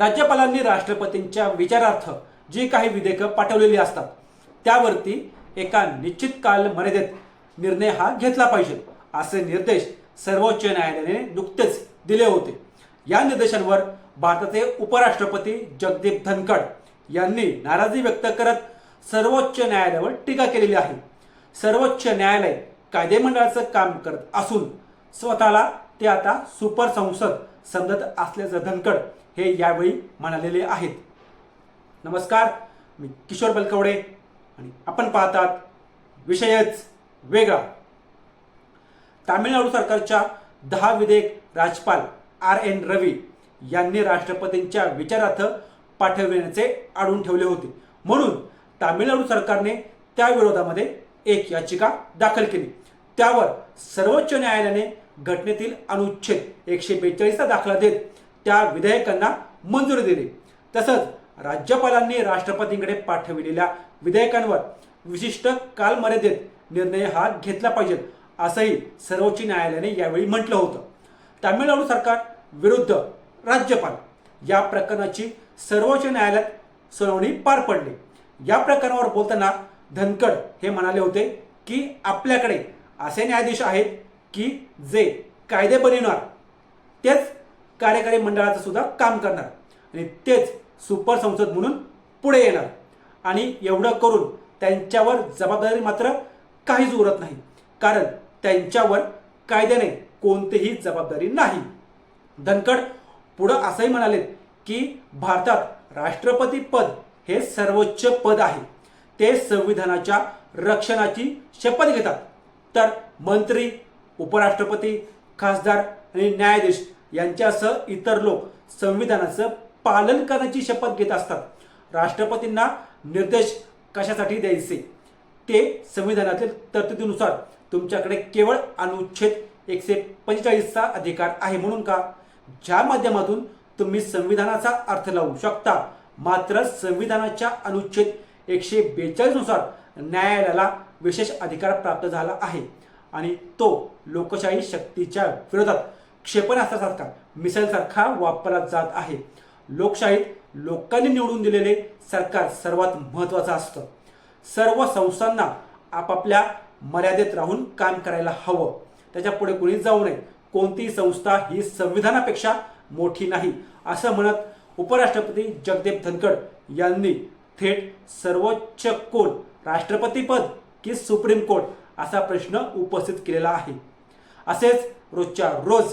राज्यपालांनी राष्ट्रपतींच्या विचारार्थ जी काही विधेयकं पाठवलेली असतात त्यावरती एका निश्चित काल मर्यादेत निर्णय हा घेतला पाहिजे असे निर्देश सर्वोच्च न्यायालयाने नुकतेच दिले होते. या निर्देशांवर भारताचे उपराष्ट्रपती जगदीप धनखड यांनी नाराजी व्यक्त करत सर्वोच्च न्यायालयावर टीका केलेली आहे. सर्वोच्च न्यायालय कायदेमंडळाचं काम करत असून स्वतःला ते आता सुपर संसद समजत असल्याचं धनखड हे यावेळी म्हणालेले आहेत. नमस्कार मी किशोर बलकवडे आणि आपण पाहतात विषयच वेगळा. तामिळनाडू सरकारच्या दहा विधेयक राज्यपाल आर एन रवी यांनी राष्ट्रपतींच्या विचारार्थ पाठविण्याचे आढळून ठेवले होते. म्हणून तामिळनाडू सरकारने त्या विरोधामध्ये एक याचिका दाखल केली. त्यावर सर्वोच्च न्यायालयाने घटनेतील अनुच्छेद एकशे बेचाळीसचा दाखला देत त्या विधेयकांना मंजुरी दिली. तसंच राज्यपालांनी राष्ट्रपतींकडे पाठविलेल्या विधेयकांवर विशिष्ट कालमर्यादेत निर्णय हा घेतला पाहिजे असंही सर्वोच्च न्यायालयाने यावेळी म्हटलं होतं. तामिळनाडू सरकार विरुद्ध राज्यपाल. या प्रकरणाची सर्वोच्च न्यायालयात सुनावणी पार पडली. या प्रकरणावर बोलताना धनकड हे म्हणाले होते की आपल्याकडे असे न्यायाधीश आहेत की जे कायदे बनविणार. तेच कार्यकारी मंडळाचं सुद्धा काम करणार. आणि तेच सुपर संसद म्हणून पुढे येणार. आणि एवढं करून त्यांच्यावर जबाबदारी मात्र काहीच उरत नाही. कारण त्यांच्यावर कायद्याने कोणतीही जबाबदारी नाही. धनखड पुढं असंही म्हणाले की भारतात राष्ट्रपती पद हे सर्वोच्च पद आहे. ते संविधानाच्या रक्षणाची शपथ घेतात. तर मंत्री उपराष्ट्रपती खासदार आणि न्यायाधीश यांच्यासह इतर लोक संविधानाचं पालन करण्याची शपथ घेत असतात. राष्ट्रपतींना निर्देश कशासाठी द्यायचे? ते संविधानातील तरतुदीनुसार तुमच्याकडे केवळ अनुच्छेद एकशे पंचेचाळीसचा अधिकार आहे म्हणून का? ज्या माध्यमातून तुम्ही संविधानाचा अर्थ लावू शकता मात्र संविधानाच्या अनुच्छेद एकशे बेचाळीसनुसार न्यायालयाला विशेष अधिकार प्राप्त झाला आहे आणि तो लोकशाही शक्तीच्या विरोधात क्षेपणास्त्रासारखा मिसाईलसारखा वापरला जात आहे. लोकशाहीत लोकांनी निवडून दिलेले सरकार सर्वात महत्त्वाचं असतं. सर्व संस्थांना आपापल्या मर्यादेत राहून काम करायला हवं. त्याच्या पुढे कोणी जाऊ नये. कोणतीही संस्था ही संविधानापेक्षा मोठी नाही असं म्हणत उपराष्ट्रपती जगदीप धनखड यांनी थेट सर्वोच्च कोर्ट राष्ट्रपतीपद की सुप्रीम कोर्ट असा प्रश्न उपस्थित केलेला आहे. असेच रोजच्या रोज